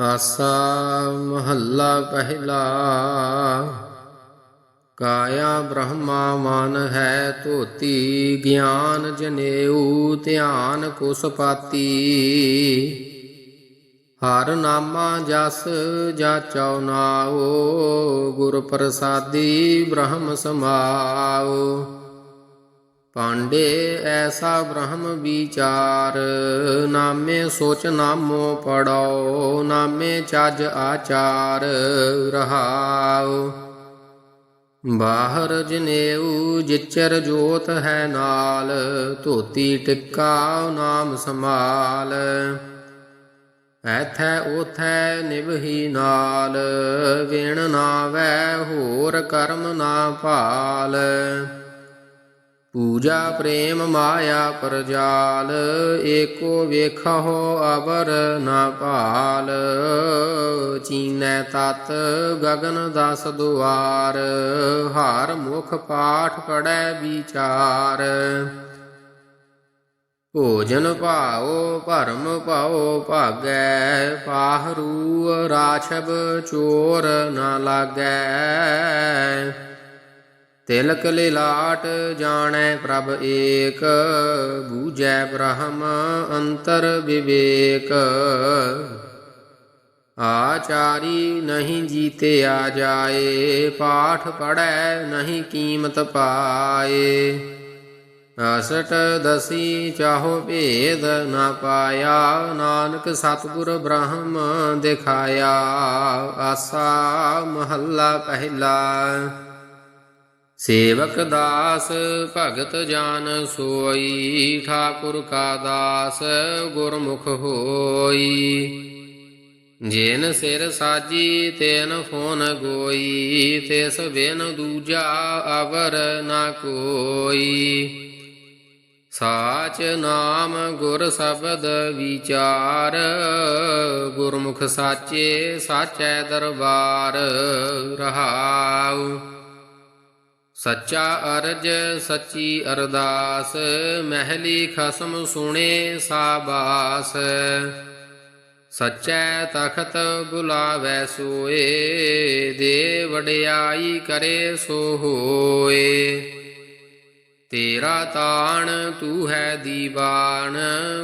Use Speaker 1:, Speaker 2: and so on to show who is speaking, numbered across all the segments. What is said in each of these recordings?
Speaker 1: ਆਸਾ ਮਹੱਲਾ ਪਹਿਲਾ। ਕਾਇਆ ਬ੍ਰਹਮਾ ਮਨ ਹੈ ਧੋਤੀ, ਗਿਆਨ ਜਨੇਊ ਧਿਆਨ ਕੁਸਪਾਤੀ ਹਰ ਨਾਮਾ ਜਸ ਜਾਚਉ ਨਾਉ, ਗੁਰ ਪ੍ਰਸਾਦੀ ਬ੍ਰਹਮ ਸਮਾਓ ਪਾਂਡੇ ਐਸਾ ਬ੍ਰਹਮ ਵਿਚਾਰ, ਨਾਮੇ ਸੋਚ ਨਾਮੋ ਪੜਾਓ, ਨਾਮੇ ਚੱਜ ਆਚਾਰ ਰਹਾਓ। ਬਾਹਰ ਜਨੇਊ ਜਿਚਰ ਜੋਤ ਹੈ ਨਾਲ, ਧੋਤੀ ਟਿੱਕਾ ਨਾਮ ਸਮਾਲ ਐਥੈ ਉਥੈ ਨਿਭਹੀ ਨਾਲ, ਵਿਣ ਨਾਵੈ ਹੋਰ ਕਰਮ ਨਾ ਭਾਲ। ਪੂਜਾ ਪ੍ਰੇਮ ਮਾਇਆ ਪਰਜਾਲ, ਏਕੋ ਵੇਖਹੁ ਅਵਰ ਨਾ ਭਾਲ। ਚੀਨੈ ਤਤ ਗਗਨ ਦਸ ਦੁਆਰ, ਹਰ ਮੁਖ ਪਾਠ ਪੜੈ ਵਿਚਾਰ। ਭੋਜਨ ਭਾਉ, ਭਰਮ ਭਾਉ ਭਾਗੈ ਪਾਹਰੂ ਰਾਛਬ ਚੋਰ ਨਾ ਲਾਗੈ। ਤਿਲਕ ਲਿਲਾਟ ਜਾਣੈ ਪ੍ਰਭ ਏਕ, ਬੂਝੈ ਬ੍ਰਹਮ ਅੰਤਰ ਵਿਵੇਕ। ਆਚਾਰੀ ਨਹੀਂ ਜੀਤੇ ਆ ਜਾਏ, ਪਾਠ ਪੜੈ ਨਹੀਂ ਕੀਮਤ ਪਾਏ। ਅਸਟ ਦਸੀ ਚਾਹੋ ਭੇਦ ਨਾ ਪਾਇਆ, ਨਾਨਕ ਸਤਿਗੁਰ ਬ੍ਰਹਮ ਦਿਖਾਇਆ। ਆਸਾ ਮਹੱਲਾ ਪਹਿਲਾ। ਸੇਵਕ ਦਾਸ ਭਗਤ ਜਾਨ ਸੋਈ, ਠਾਕੁਰ ਕਾ ਦਾਸ ਗੁਰਮੁਖ ਹੋਈ। ਜਿਨ ਸਿਰ ਸਾਜੀ, ਤੈਨ ਫੋਨ ਗੋਈ, ਤਿਸ ਬਿਨ ਦੂਜਾ ਅਵਰ ਨਾ ਕੋਈ। ਸਾਚ ਨਾਮ ਗੁਰ ਸ਼ਬਦ ਵਿਚਾਰ, ਗੁਰਮੁਖ ਸਾਚੇ ਸਾਚੈ ਦਰਬਾਰ ਰਹਾਉ। ਸੱਚਾ ਅਰਜ ਸੱਚੀ ਅਰਦਾਸ, ਮਹਿਲੀ ਖਸਮ ਸੁਣੇ ਸਾਬਾਸ। ਸੱਚੈ ਤਖਤ ਬੁਲਾਵੈ ਸੋਏ ਦੇ ਵਡਿਆਈ ਕਰੇ ਸੋ ਹੋਏ। ਤੇਰਾ ਤਾਣ ਤੂੰ ਹੈ ਦੀਵਾਨ,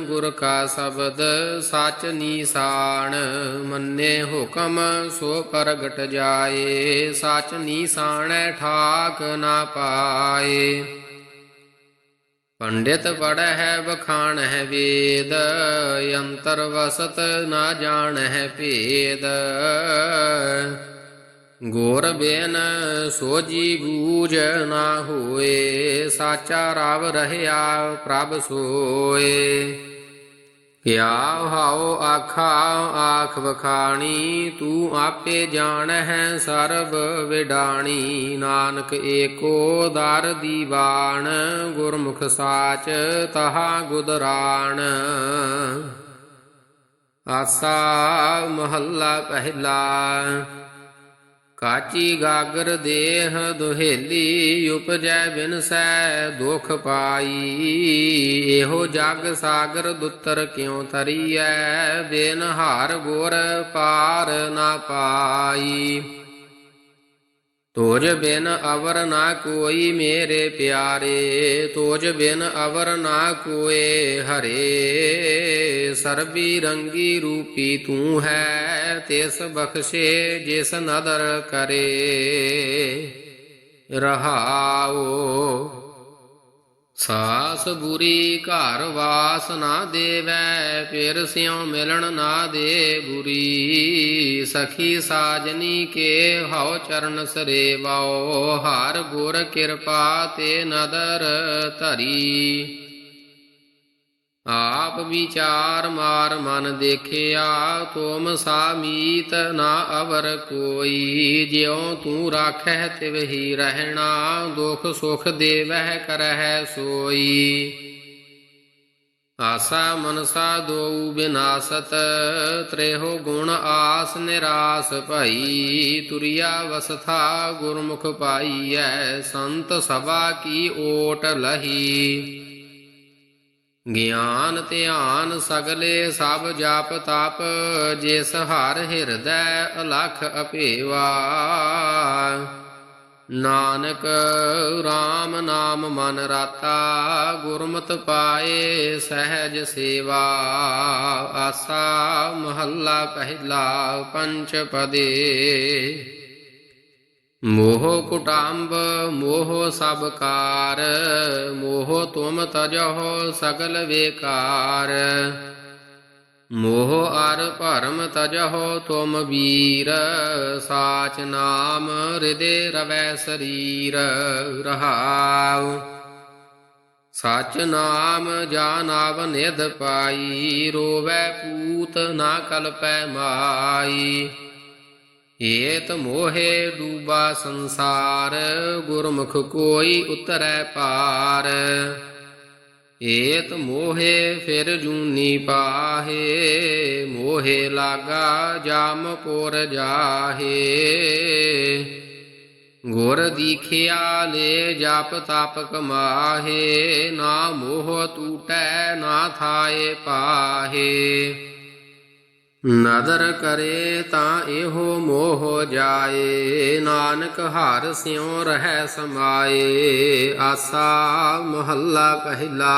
Speaker 1: ਗੁਰ ਕਾ ਸ਼ਬਦ ਸਚ ਨੀਸਾਨ। ਮੰਨੇ ਹੁਕਮ ਸੋ ਪ੍ਰਗਟ ਜਾਏ, ਸਚ ਨੀਸਾਣੈ ਠਾਕ ਨਾ ਪਾਏ। ਪੰਡਿਤ ਪੜ੍ਹ ਹੈ ਬਖਾਣ ਹੈ ਵੇਦ, ਅੰਤਰ ਵਸਤ ਨਾ ਜਾਣ ਹੈ ਭੇਦ। ਗੋਰ ਬੇਨ ਸੋਜੀ ਬੂਝ ਨਾ ਹੋਏ, ਸਾਚਾ ਰਵ ਰਹਿਆ ਪ੍ਰਭ ਸੋਏ। ਕਿਆ ਹਾਉ ਆਖਾ, ਆਖ ਵਖਾਣੀ, ਤੂੰ ਆਪੇ ਜਾਣ ਹੈ ਸਰਬ ਵਿਡਾਣੀ। ਨਾਨਕ ਏਕੋ ਦਰ ਦੀਵਾਨ, ਗੁਰਮੁਖ ਸਾਚ ਤਹਾ ਗੁਦਰਾਣ ਆਸਾ ਮਹੱਲਾ ਪਹਿਲਾ। ਕਾਚੀ ਗਾਗਰ ਦੇਹ ਦੁਹੇਲੀ ਉਪਜੈ ਬਿਨਸੈ ਦੁਖ ਪਾਈ। ਇਹੋ ਜਗ ਸਾਗਰ ਦੁੱਤਰ ਕਿਉ ਤਰੀਐ ਬਿਨ ਹਾਰ ਗੁਰ ਪਾਰ ਨਾ ਪਾਈ। ਤੋਜ ਬਿਨ ਅਵਰ ਨਾ ਕੋਈ ਮੇਰੇ ਪਿਆਰੇ। ਤੋਜ ਬਿਨ ਅਵਰ ਨਾ ਕੋਏ ਹਰੇ। ਸਰਬੀ ਰੰਗੀ ਰੂਪੀ ਤੂੰ ਹੈ ਤਿਸ ਬਖਸ਼ੇ ਜਿਸ ਨਦਰ ਕਰੇ। ਰਹਾਓ ਸਾਸ ਬੁਰੀ ਘਰ ਵਾਸ ਨਾ ਦੇਵੈ, ਫਿਰ ਸਿਉ ਮਿਲਣ ਨਾ ਦੇ ਬੁਰੀ। ਸਖੀ ਸਾਜਨੀ ਕੇ ਹਉ ਚਰਨ ਸਰੇਵਾਓ ਹਰ ਗੁਰ ਕਿਰਪਾ ਤੇ ਨਦਰ ਧਰੀ। ਆਪ ਵਿਚਾਰ ਮਾਰ ਮਨ ਦੇਖਿਆ, ਤੁਮ ਸਾਮੀਤ ਨਾ ਅਵਰ ਕੋਈ। ਜਿਉ ਤੂੰ ਰਾਖੈ ਤਿਵਹੀ ਰਹਿਣਾ, ਦੁਖ ਸੁਖ ਦੇਵਹਿ ਕਰਹਿ ਸੋਈ। ਆਸਾ ਮਨਸਾ ਦੋਉ ਬਿਨਾਸਤ, ਤ੍ਰੇਹੋ ਗੁਣ ਆਸ ਨਿਰਾਸ ਭਈ। ਤੁਰਿਆ ਵਸਥਾ ਗੁਰਮੁਖ ਪਾਈਐ, ਸੰਤ ਸਭਾ ਕੀ ਓਟ ਲਹੀ। ਗਿਆਨ ਧਿਆਨ ਸਗਲੇ ਸਭ ਜਾਪ ਤਾਪ, ਜਿਸ ਹਰ ਹਿਰਦੈ ਅਲਖ ਅਪੇਵਾ। ਨਾਨਕ RAM ਨਾਮ ਮਨ ਰਾਤਾ, ਗੁਰਮਤਿ ਪਾਏ ਸਹਿਜ ਸੇਵਾ। ਆਸਾ ਮਹੱਲਾ ਪਹਿਲਾ ਪੰਚ ਪਦੇ ਮੋਹ ਕੁਟੰਬ, ਮੋਹ ਸਭ ਕਾਰ, ਮੋਹ ਤੁਮ ਤਜਹੁ ਸਗਲ ਵੇਕਾਰ। ਮੋਹ ਅਰ ਭਰਮ ਤਜਹੁ ਤੁਮ ਵੀਰ, ਸਾਚ ਨਾਮ ਹਿਰਦੇ ਰਵੈ ਸਰੀਰ, ਰਹਾਉ। ਸਚ ਨਾਮ ਜਾਨਾਵ ਨਿਧ ਪਾਈ, ਰੋਵੈ ਪੂਤ ਨਾ ਕਲਪੈ ਮਾਈ। ਏਤ ਮੋਹੇ ਡੂਬਾ ਸੰਸਾਰ, ਗੁਰਮੁਖ ਕੋਈ ਉਤਰੈ ਪਾਰ। ਏਤ ਮੋਹੇ ਫਿਰ ਜੂਨੀ ਪਾਹੇ, ਮੋਹੇ ਲਾਗਾ ਜਾਮ ਪੁਰ ਜਾਹੇ। ਗੁਰ ਦੀਖਿਆ ਲੈ ਜਪ ਤਪ ਕਮਾਹੇ, ਨਾ ਮੋਹ ਟੂਟੈ ਨਾ ਥਾਏ ਪਾਹੇ। ਨਦਰ ਕਰੇ ਤਾਂ ਇਹੋ ਮੋਹ ਜਾਏ, ਨਾਨਕ ਹਰ ਸਿਉ ਰਹਿ ਸਮਾਏ, ਆਸਾ ਮਹੱਲਾ ਪਹਿਲਾ।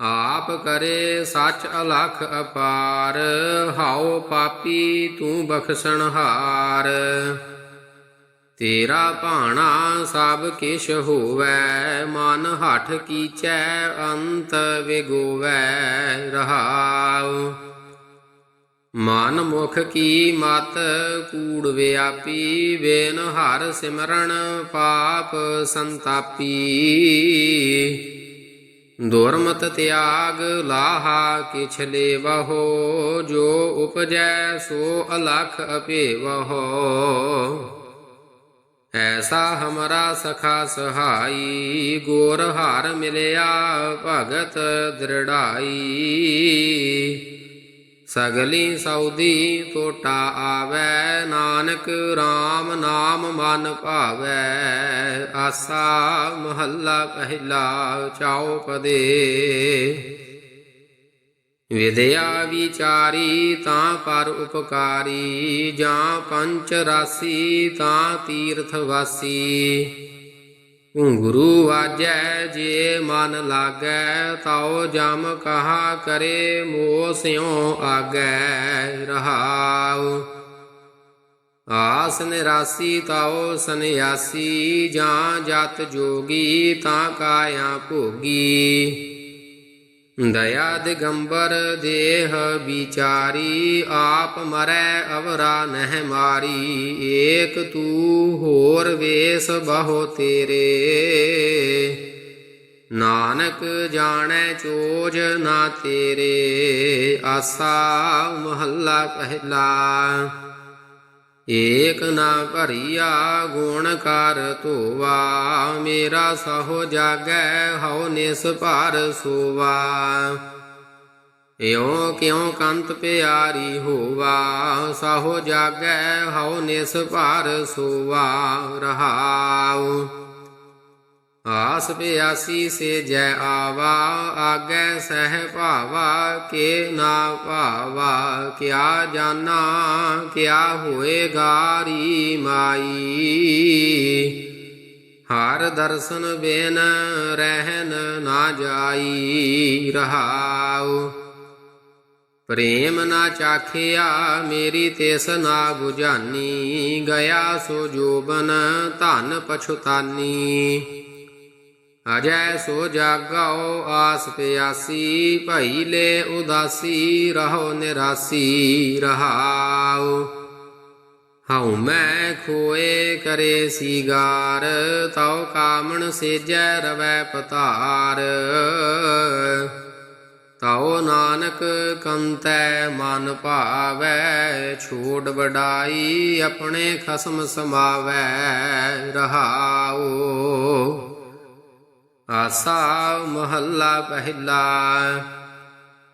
Speaker 1: ਆਪ ਕਰੇ ਸੱਚ ਅਲਖ ਅਪਾਰ, ਹਾਉ ਪਾਪੀ ਤੂੰ ਬਖਸ਼ਣਹਾਰ ਤੇਰਾ ਭਾਣਾ ਸਭ ਕਿਛ ਹੋਵੈ, ਮਨ ਹਠ ਕੀਚੈ ਅੰਤ ਵਿਗੋਵੈ ਰਹਾਉ। ਮਨ ਮੁਖ ਕੀ ਮਤ ਕੂੜ ਵਿਆਪੀ, ਵੇਨ ਹਰ ਸਿਮਰਨ ਪਾਪ ਸੰਤਾਪੀ। ਦੁਰਮਤ ਤਿਆਗ ਲਾਹਾ ਕਿਛ ਲੇਵਹੋ, ਜੋ ਉਪਜੈ ਸੋ ਅਲਖ ਅਪੇਵਹੋ। ਐਸਾ ਹਮਰਾ ਸਖਾ ਸਹਾਈ, ਗੋਰ ਹਾਰ ਮਿਲਿਆ ਭਗਤ ਦ੍ਰਿੜਾਈ। ਸਗਲੀ ਸੌਦੀ ਟੋਟਾ ਆਵੈ, ਨਾਨਕ RAM ਨਾਮ ਮਨ ਭਾਵੈ। ਆਸਾ ਮਹੱਲਾ ਪਹਿਲਾ ਚਾਉ ਪਦੇ ਵਿਦਿਆ ਵਿਚਾਰੀ ਤਾਂ ਪਰ ਉਪਕਾਰੀ, ਜਾਂ ਪੰਚ ਰਾਸੀ ਤਾਂ ਤੀਰਥ ਵਾਸੀ। ਗੁਰੂ ਆਜੈ ਜੇ ਮਨ ਲਾਗੈ, ਤਉ ਜਮ ਕਹਾ ਕਰੇ ਮੋ ਸਿਉ ਆਗੈ ਰਹਾਉ। ਆਸ ਨਿਰਾਸੀ ਤਉ ਸੰਿਆਸੀ ਜਾਂ ਜਤ ਜੋਗੀ ਤਾਂ ਕਾਇਆ ਭੋਗੀ। ਦਇਆ ਦਿਗੰਬਰ ਦੇਹ ਵਿਚਾਰੀ, ਆਪ ਮਰੈ ਅਵਰਾ ਨਹਿ ਮਾਰੀ। ਏਕ ਤੂ ਹੋਰ ਵੇਸ ਬਹੁ ਤੇਰੇ। ਨਾਨਕ ਜਾਣੈ ਚੋਜ ਨਾ ਤੇਰੇ। ਆਸਾ ਮਹੱਲਾ ਪਹਿਲਾ। ਏਕ ਨਾ ਭਰੀਆ ਗੁਣ ਕਰ ਧੋਵਾ, ਮੇਰਾ ਸਹੋ ਜਾਗੈ ਹਉ ਨਿਸ ਭਾਰ ਸੋਵਾ। ਇਉ ਕਿਉ ਕੰਤ ਪਿਆਰੀ ਹੋਵਾ, ਸਹੋ ਜਾਗੈ ਹਉ ਨਿਸ ਭਾਰ ਸੋਵਾ, ਰਹਾਉ। ਆਸ ਪਿਆਸੀ ਸੇ ਜੈ ਆਵਾ, ਆਗੈ ਸਹਿ ਭਾਵਾ, ਕੇ ਨਾ ਭਾਵਾ, ਕਿਆ ਜਾਣਾ ਕਿਆ ਹੋਏਗਾ ਰੀ ਮਾਈ। ਹਰ ਦਰਸ਼ਨ ਬਿਨ ਰਹਿਨ ਨਾ ਜਾਈ, ਰਹਾਉ। ਪ੍ਰੇਮ ਨਾ ਚਾਖਿਆ, ਮੇਰੀ ਤਿਸ ਨਾ 부ਝਾਨੀ ਗਿਆ ਸੋ ਜੋਬਨ ਧਨ ਪਛੁਤਾਨੀ। ਅਜੈ ਸੋ ਜਾਗਾਓ ਆਸ ਪਿਆਸੀ, ਭਈ ਲੈ ਉਦਾਸੀ, ਰਹੋ ਨਿਰਾਸੀ ਰਹਾਉ ਹਉ ਮੈਂ ਖੋਏ ਕਰੇ ਸੀਗਾਰ, ਤਉ ਕਾਮਣ ਸੇਜੈ ਰਵੈ ਪਤਾਰ। ਤਉ ਨਾਨਕ ਕੰਤੈ ਮਨ ਭਾਵੈ, ਛੋੜ ਵਡਾਈ ਆਪਣੇ ਖਸਮ ਸਮਾਵੈ ਰਹਾਉ ਆਸਾ ਮਹੱਲਾ ਪਹਿਲਾ।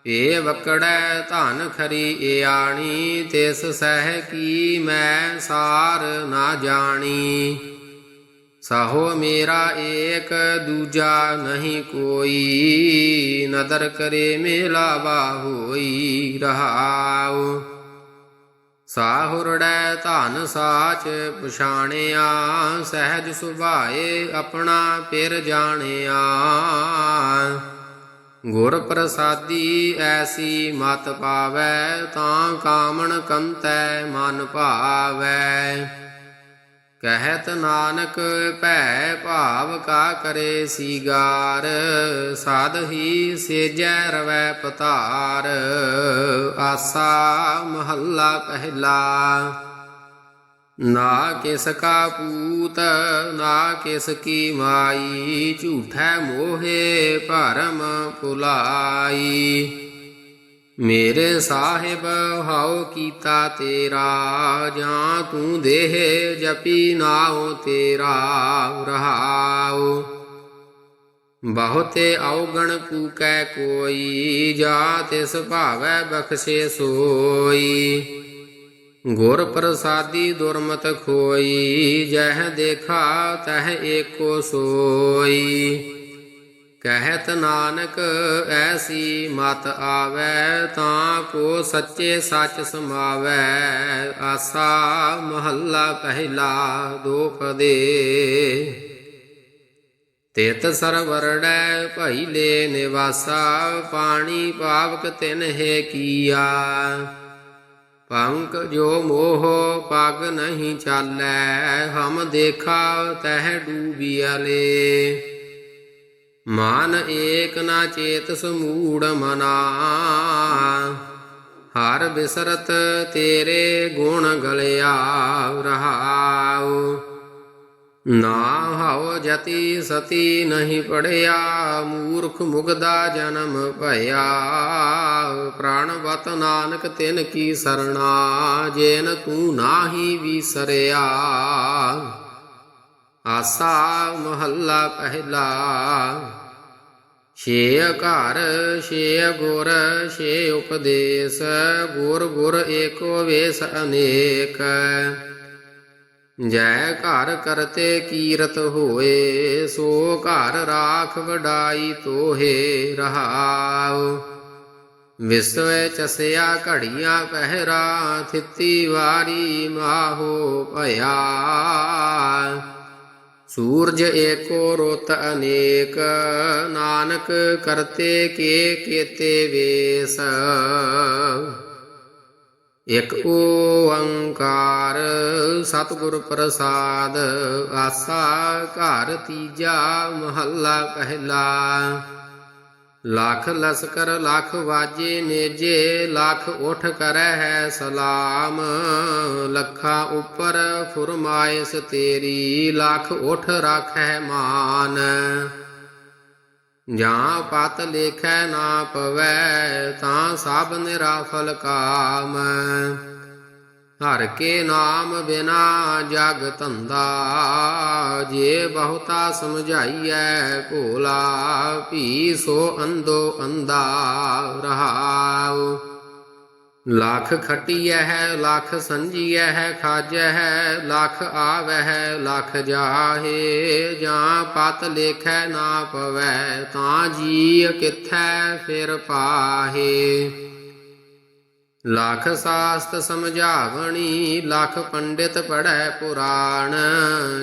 Speaker 1: ਏ ਵਕੜੈ ਧਨ ਖਰੀ ਆਣੀ ਤਿਸ ਸਹਿ ਕੀ ਮੈਂ ਸਾਰ ਨਾ ਜਾਣੀ। ਸਾਹੋ ਮੇਰਾ ਏਕ, ਦੂਜਾ ਨਹੀਂ ਕੋਈ। ਨਦਰ ਕਰੇ ਮੇਲਾ ਹੋਈ ਰਹਾਉ। ਸਾਹੁਰੜੈ ਧਨ ਸਾਚ ਪਛਾਣਿਆ, ਸਹਿਜ ਸੁਭਾਏ ਆਪਣਾ ਪਿਰ ਜਾਣਿਆ। ਗੁਰ ਪ੍ਰਸਾਦੀ ਐਸੀ ਮਤ ਪਾਵੈ, ਤਾਂ ਕਾਮਣ ਕੰਤੈ ਮਨ ਭਾਵੈ। ਕਹਿਤ ਨਾਨਕ ਭੈ ਭਾਵ ਕਾ ਕਰੇ ਸੀਗਾਰ, ਸਾਧ ਹੀ ਸੇਜੈ ਰਵੈ ਪਤਾਰ, ਆਸਾ ਮਹੱਲਾ ਪਹਿਲਾ। ਨਾ ਕਿਸ ਕਾ ਪੂਤ, ਨਾ ਕਿਸ ਕੀ ਮਾਈ, ਝੂਠੈ ਮੋਹੇ ਭਰਮ ਭੁਲਾਈ। ਮੇਰੇ ਸਾਹਿਬ, ਹਉ ਕੀਤਾ ਤੇਰਾ, ਜਾਂ ਤੂੰ ਦੇਹ ਜਪੀ ਨਾਉ ਤੇਰਾ, ਰਹਾਉ। ਬਹੁਤੇ ਔਗਣ ਕੂਕੈ ਕੋਈ, ਜਾ ਤਿਸ ਭਾਵੈ ਬਖਸ਼ੇ ਸੋਈ। ਗੁਰ ਪ੍ਰਸਾਦੀ ਦੁਰਮਤ ਖੋਈ, ਜਹ ਦੇਖਾ ਤਹ ਏਕੋ ਸੋਈ। ਕਹਿਤ ਨਾਨਕ, ਐਸੀ ਮਤ ਆਵੈ ਤਾਂ ਕੋ ਸੱਚੇ ਸੱਚ ਸਮਾਵੈ। ਆਸਾ ਮਹੱਲਾ ਪਹਿਲਾ ਦੋਪਦੇ ਤਿਤ ਸਰਵਰੜੈ ਭਈਲੇ ਨਿਵਾਸਾ, ਪਾਣੀ ਪਾਵਕ ਤਿਨ ਹੈ ਕੀਆ। ਪੰਕ ਜੋ ਮੋਹ ਪਗ ਨਹੀਂ ਚਾਲੈ, ਹਮ ਦੇਖਾ ਤਹ ਡੂਬਿਆਲੇ ਮਾਨ ਏਕ ਨਾ ਚੇਤ ਸਮੂੜ ਮਨਾ। ਹਰ ਬਿਸਰਤ ਤੇਰੇ ਗੁਣ ਗਲਿਆ ਰਹਾਉ। ਨਾ ਹਉ ਜਤੀ ਸਤੀ ਨਹੀਂ ਪੜਿਆ, ਮੂਰਖ ਮੁਗਦਾ ਜਨਮ ਭਇਆ। ਪ੍ਰਾਣਵਤ ਨਾਨਕ ਤਿਨ ਕੀ ਸਰਣਾ, ਜੇਨ ਤੂੰ ਨਾਹੀ ਵਿਸਰਿਆ ਆਸਾ ਮਹੱਲਾ ਪਹਿਲਾ। ਛੇ ਘਰ ਛੇ ਗੁਰ, ਛੇ ਉਪਦੇਸ਼, ਗੁਰ ਗੁਰ ਏਕੋ ਵੇਸ ਅਨੇਕ। ਜੈ ਘਰ ਕਰਤੇ ਕੀਰਤ ਹੋਏ, ਸੋ ਘਰ ਰਾਖ ਵਡਾਈ ਤੋਹੇ ਰਹਾਉ। ਵਿਸਵੇ ਚਸਿਆ ਘੜੀਆਂ ਪਹਿਰਾ, ਥਿੱਤੀ ਵਾਰੀ ਮਾਹੋ ਭਇਆ। ਸੂਰਜ ਏਕੋ ਰੁੱਤ ਅਨੇਕ, ਨਾਨਕ ਕਰਤੇ ਕੇ ਕੀਤੇ ਵੇਸ। ਇਕ ਓੰਕਾਰ ਸਤਿਗੁਰ ਪ੍ਰਸਾਦ, ਆਸਾ ਘਰ ਤੀਜਾ ਮਹੱਲਾ ਪਹਿਲਾ। ਲੱਖ ਲਸਕਰ ਲੱਖ ਵਾਜੇ ਨੇਜੇ ਲੱਖ ਉਠ ਕਰੈ ਹੈ ਸਲਾਮ ਲੱਖਾਂ ਉੱਪਰ ਫੁਰਮਾਇਸ ਤੇਰੀ ਲੱਖ ਉਠ ਰਾਖੈ ਮਾਨ ਜਾਂ ਪਤ ਲੇਖੈ ਨਾ ਪਵੈ ਤਾਂ ਸਭ ਨਿਰਾਫਲ ਕਾਮ ਹਰ ਕੇ ਨਾਮ ਬਿਨਾ ਜਗ ਧੰਦਾ, ਜੇ ਬਹੁਤਾ ਸਮਝਾਈਐ ਭੋਲਾ, ਭੀ ਸੋ ਅੰਦੋ ਅੰਦਾ ਰਹਾਉ। ਲੱਖ ਖਟੀਐ ਹੈ ਲੱਖ ਸੰਜੀਐ ਹੈ ਖਾਜੈ ਹੈ ਲੱਖ ਆਵੈ ਹੈ ਲੱਖ ਜਾਹੇ, ਜਾਂ ਪਤ ਲੇਖੈ ਨਾ ਪਵੈ ਤਾਂ ਜੀ ਕਿਥੈ ਫਿਰ ਪਾਹੇ। ਲੱਖ ਸਾਸਤ ਸਮਝਾਵਣੀ, ਲੱਖ ਪੰਡਿਤ ਪੜੈ ਪੁਰਾਣ,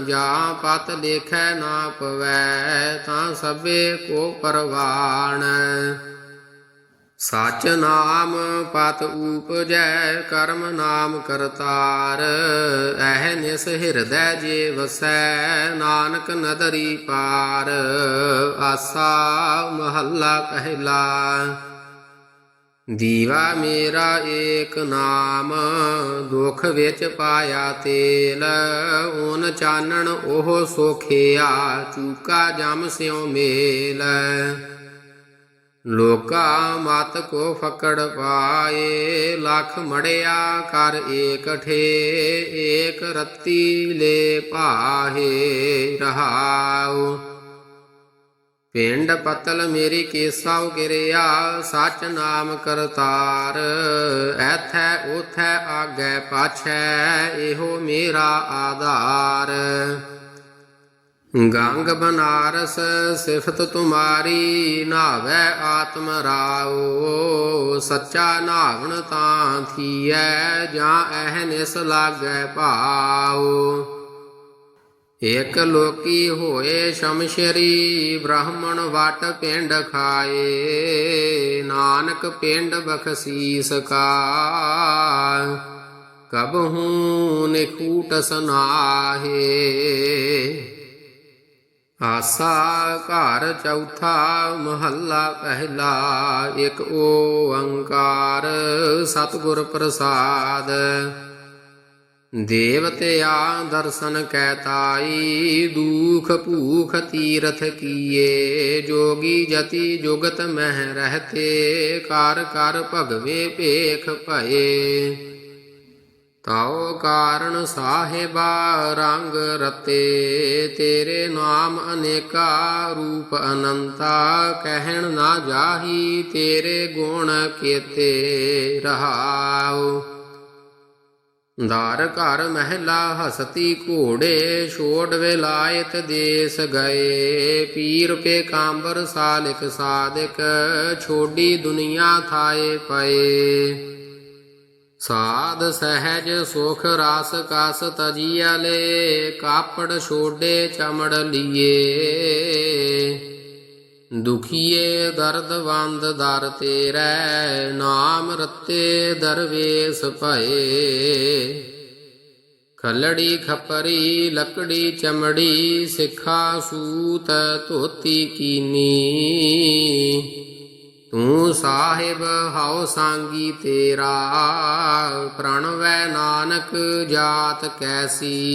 Speaker 1: ਜਾਂ ਪਤ ਲੇਖੈ ਨਾ ਪਵੈ, ਤਾਂ ਸਭੇ ਕੋ ਪਰਵਾਣ। ਸਚ ਨਾਮ ਪਤ ਉਪਜੈ ਕਰਮ ਨਾਮ ਕਰਤਾਰ, ਐਹ ਨਿਸ ਹਿਰਦੈ ਜੇ ਵਸੈ, ਨਾਨਕ ਨਦਰੀ ਪਾਰ, ਆਸਾ ਮਹੱਲਾ ਪਹਿਲਾ। ਦੀਵਾ ਮੇਰਾ ਏਕ ਨਾਮ, ਦੁਖ ਵਿੱਚ ਪਾਇਆ ਤੇਲ ਓਨ ਚਾਨਣ ਉਹ ਸੋਖਿਆ, ਚੂਕਾ ਜਮ ਸਿਉ ਮੇਲ। ਲੋਕਾ ਮਤ ਕੋ ਫਕੜ ਪਾਏ, ਲੱਖ ਮੜਿਆ ਕਰ ਏਕਠੇ ਏਕ ਰਤੀ ਲੈ ਪਾਹੇ ਰਹਾਉ। ਪਿੰਡ ਪਤਲ ਮੇਰੀ ਕੇਸਾਉ ਗਿਰਿਆ ਸਚ ਨਾਮ ਕਰਤਾਰ। ਐਥੈ ਉਥੈ ਆਗੈ ਪਾਛੈ, ਇਹੋ ਮੇਰਾ ਆਧਾਰ। ਗੰਗ ਬਨਾਰਸ ਸਿਫਤ ਤੁਮਾਰੀ, ਨਾਵੇ ਆਤਮ ਰਾਓ। ਸੱਚਾ ਨਾਵਣ ਤਾਂ ਥੀਐ, ਜਾਂ ਐਹਨਿਸ ਲਾਗੈ ਭਾਉ। ਇਕ ਲੋਕੀ ਹੋਏ ਸ਼ਮਸ਼ਰੀ ਬ੍ਰਾਹਮਣ ਵਟ ਪਿੰਡ ਖਾਏ, ਨਾਨਕ ਪਿੰਡ ਬਖਸੀਸ ਕਾ ਕਬਹੂ ਨਿਕੂਟ ਸਨਾਹੇ। ਆਸਾ ਘਰ ਚੌਥਾ ਮਹੱਲਾ ਪਹਿਲਾ, ਇੱਕ ਓੰਕਾਰ ਸਤਿਗੁਰ ਪ੍ਰਸਾਦ। ਦੇਵਤਿਆ ਦਰਸ਼ਨ ਕੈ ਤਾਈ, ਦੁਖ ਭੂਖ ਤੀਰਥ ਕੀਏ। ਜੋਗੀ ਜਤੀ ਜੁਗਤ ਮਹਿ ਰਹਤੇ, ਕਰ ਕਰ ਭਗਵੇ ਭੇਖ ਭਏ। ਤਾਉ ਕਾਰਣ ਸਾਹਿਬਾ ਰੰਗ ਰਤੇ, ਤੇਰੇ ਨਾਮ ਅਨੇਕਾ ਰੂਪ ਅਨੰਤਾ। ਕਹਿਣ ਨਾ ਜਾਹੀ ਤੇਰੇ ਗੁਣ ਕੀਤੇ ਰਹਾਉ। ਦਾਰ ਘਰ ਮਹਿਲਾ ਹਸਤੀ ਘੋੜੇ, ਛੋੜ ਵੇਲਾਇਤ ਦੇਸ ਗਏ। ਪੀਰ ਪੇ ਕਾਂਬਰ ਸਾਲਿਕ ਸਾਦਿਕ ਛੋਡੀ ਦੁਨੀਆ ਥਾਏ ਪਏ। ਸਾਧ ਸਹਿਜ ਸੁਖ ਰਸ ਕਸ ਤਜੀਲੇ ਕਾਪੜ ਛੋਡੇ ਚਮੜ ਲੀਏ। ਦੁਖੀਏ ਦਰਦ ਵੰਦ ਦਰ ਤੇਰੇ, ਨਾਮ ਰਤੇ ਦਰਵੇਸ ਭਏ। ਖਲੜੀ ਖਪਰੀ, ਲੱਕੜੀ ਚਮੜੀ, ਸਿੱਖਾ ਸੂਤ ਧੋਤੀ ਕੀਨੀ। ਤੂੰ ਸਾਹਿਬ ਹਉ ਸੰਗੀ ਤੇਰਾ, ਪ੍ਰਣਵੈ ਨਾਨਕ ਜਾਤ ਕੈਸੀ।